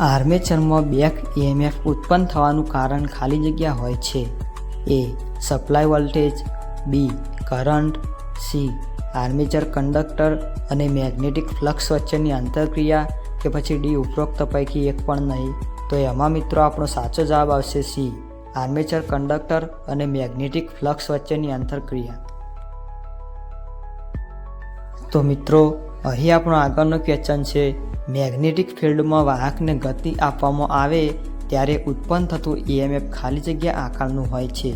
આર્મેચરમાં back EMF ઉત્પન્ન થવાનું કારણ ખાલી જગ્યા હોય છે. A, supply voltage, B, current, C, armature conductor અને મેગ્નેટિક ફ્લક્સ વચ્ચેની આંતરક્રિયા કે પછી ડી ઉપરોક્ત પૈકી એક પણ નહીં. તો એમાં મિત્રો આપણો સાચો જવાબ આવશે સી, આર્મેચર કંડક્ટર અને મેગ્નેટિક ફ્લક્સ વચ્ચેની આંતરક્રિયા. તો મિત્રો, અહીં આપણો આગળનો ક્વેશ્ચન છે મેગ્નેટિક ફિલ્ડમાં વાહકને ગતિ આપવામાં આવે ત્યારે ઉત્પન્ન થતું ઈએમએફ ખાલી જગ્યા આકારનું હોય છે.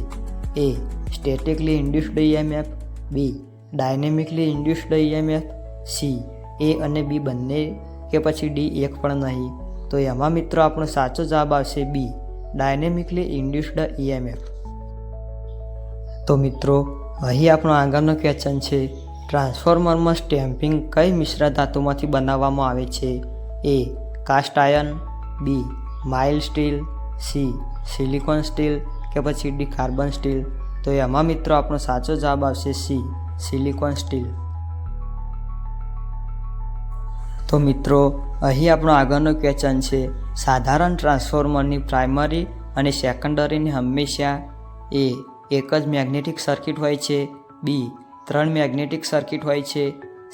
A statically induced EMF B dynamically induced EMF C A અને બી બંને કે પછી ડી એક પણ નહીં. તો એમાં મિત્રો આપણો સાચો જવાબ આવશે બી ડાયનેમિકલી ઇન્ડ્યુસ્ડ ઈએમએફ તો મિત્રો, અહીં આપણો આગળનો ક્વેશ્ચન છે. ટ્રાન્સફોર્મરમાં સ્ટેમ્પિંગ કઈ મિશ્ર ધાતુમાંથી બનાવવામાં આવે છે? A. Cast iron. B. Mild steel. C. Silicon steel કે પછી ડી. Carbon steel. તો એમાં મિત્રો આપણો સાચો જવાબ આવશે સી. Silicon steel. તો મિત્રો, અહીં આપણો આગળનો ક્વેશ્ચન છે. સાધારણ ટ્રાન્સફોર્મરની પ્રાઇમરી અને સેકન્ડરીની હંમેશા એ એક જ મેગ્નેટિક સર્કિટ હોય છે. બી. ત્રણ મેગ્નેટિક સર્કિટ હોય છે.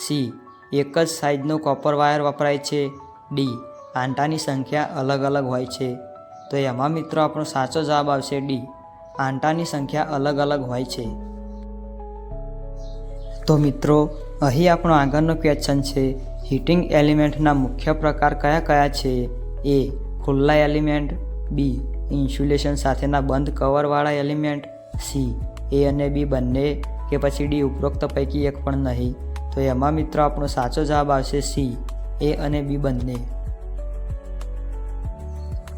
સી, એક જ સાઇઝનો કોપર વાયર વપરાય છે. ડી, આંટાની સંખ્યા અલગ અલગ હોય છે. તો એમાં મિત્રો આપણો સાચો જવાબ આવશે ડી. આંટાની સંખ્યા અલગ અલગ હોય છે. તો મિત્રો, અહીં આપણો આગળનો ક્વેશ્ચન છે હીટિંગ એલિમેન્ટના મુખ્ય પ્રકાર કયા કયા છે? એ, ખુલ્લા એલિમેન્ટ બી ઇન્સ્યુલેશન સાથેના બંધ કવરવાળા એલિમેન્ટ સી, એ અને બી બંને કે પછી ડી ઉપરોક્ત પૈકી એક પણ નહીં. તો એમાં મિત્રો આપણો સાચો જવાબ આવશે સી, એ અને બી બંને.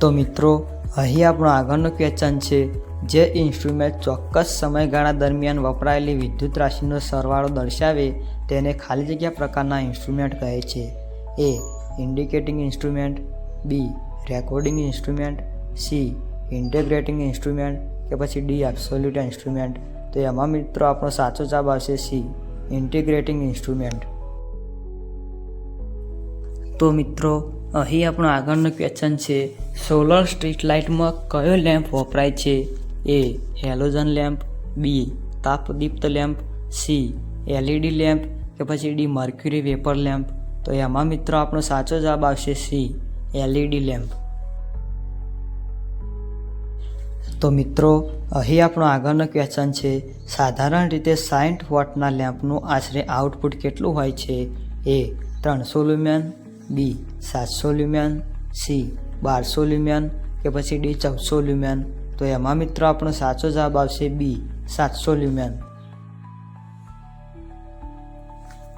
તો મિત્રો, અહીં આપણો આગળનો ક્વેશ્ચન છે, જે ઇન્સ્ટ્રુમેન્ટ ચોક્કસ સમયગાળા દરમિયાન વપરાયેલી વિદ્યુત રાશિનો સરવાળો દર્શાવે તેને ખાલી જગ્યા પ્રકારના ઇન્સ્ટ્રુમેન્ટ કહે છે. A indicating instrument B recording instrument C integrating instrument કે પછી ડી એબ્સોલ્યુટ ઇન્સ્ટ્રુમેન્ટ તો એમાં મિત્રો આપણો સાચો જવાબ આવશે સી ઇન્ટિગ્રેટિંગ ઇન્સ્ટ્રુમેન્ટ તો મિત્રો, અહીં આપણો આગળનો ક્વેશ્ચન છે સોલર સ્ટ્રીટ લાઇટમાં કયો લેમ્પ વપરાય છે? એ હેલોજન લેમ્પ બી તાપદીપ્ત લેમ્પ સી એલઈડી લેમ્પ કે પછી ડી મર્ક્યુરી વેપર લેમ્પ તો એમાં મિત્રો આપણો સાચો જવાબ આવશે સી એલઈડી લેમ્પ તો મિત્રો, અહીં આપણો આગળનો ક્વેશ્ચન છે, સાધારણ રીતે સાઠ વોટના લેમ્પનું આશરે આઉટપુટ કેટલું હોય છે? એ ત્રણસો લ્યુમિયન, બી સાતસો લ્યુમિયન, સી બારસો લ્યુમિયન કે પછી ડી ચૌદસો લ્યુમિયન? તો એમાં મિત્રો આપણો સાચો જવાબ આવશે બી સાતસો લ્યુમિયન.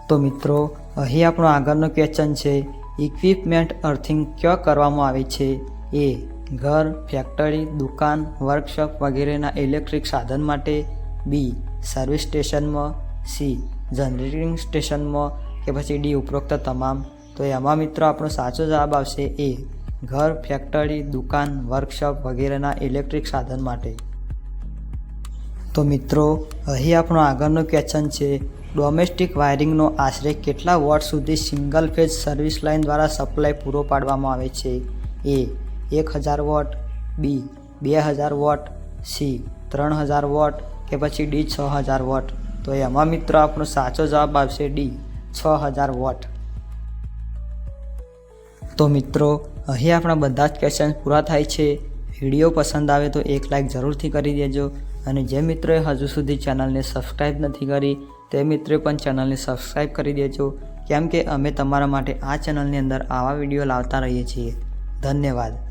તો મિત્રો, અહીં આપણો આગળનો ક્વેશ્ચન છે ઇક્વિપમેન્ટ અર્થિંગ ક્યાં કરવામાં આવે છે? એ ઘર, ફેક્ટરી, દુકાન, વર્કશોપ વગેરેના ઇલેક્ટ્રિક સાધન માટે બી, સર્વિસ સ્ટેશનમાં, સી, જનરેટિંગ સ્ટેશનમાં કે પછી ડી, ઉપરોક્ત તમામ. તો એમાં મિત્રો આપણો સાચો જવાબ આવશે એ, ઘર, ફેક્ટરી, દુકાન, વર્કશોપ વગેરેના ઇલેક્ટ્રિક સાધન માટે. તો મિત્રો, અહીં આપણો આગળનો ક્વેશ્ચન છે ડોમેસ્ટિક વાયરિંગનો આશરે કેટલા વોટ સુધી સિંગલ ફેઝ સર્વિસ લાઇન દ્વારા સપ્લાય પૂરો પાડવામાં આવે છે? એ એક હજાર વોટ, બી બે હજાર વોટ, સી ત્રણ હજાર વોટ કે પછી ડી છ હજાર વોટ. તો એમાં મિત્રો આપણો સાચો જવાબ આવશે ડી છ હજાર વોટ. તો મિત્રો, અહીં આપણા બધા જ ક્વેશ્ચન પૂરા થાય છે. વીડિયો પસંદ આવે તો એક લાઇક જરૂરથી કરી દેજો. અને જે મિત્રોએ હજુ સુધી ચેનલને સબસ્ક્રાઈબ નથી કરી, તે મિત્રોએ પણ ચેનલને સબસ્ક્રાઈબ કરી દેજો. કેમ કે અમે તમારા માટે આ ચેનલની અંદર આવા વીડિયો લાવતા રહીએ છીએ. ધન્યવાદ.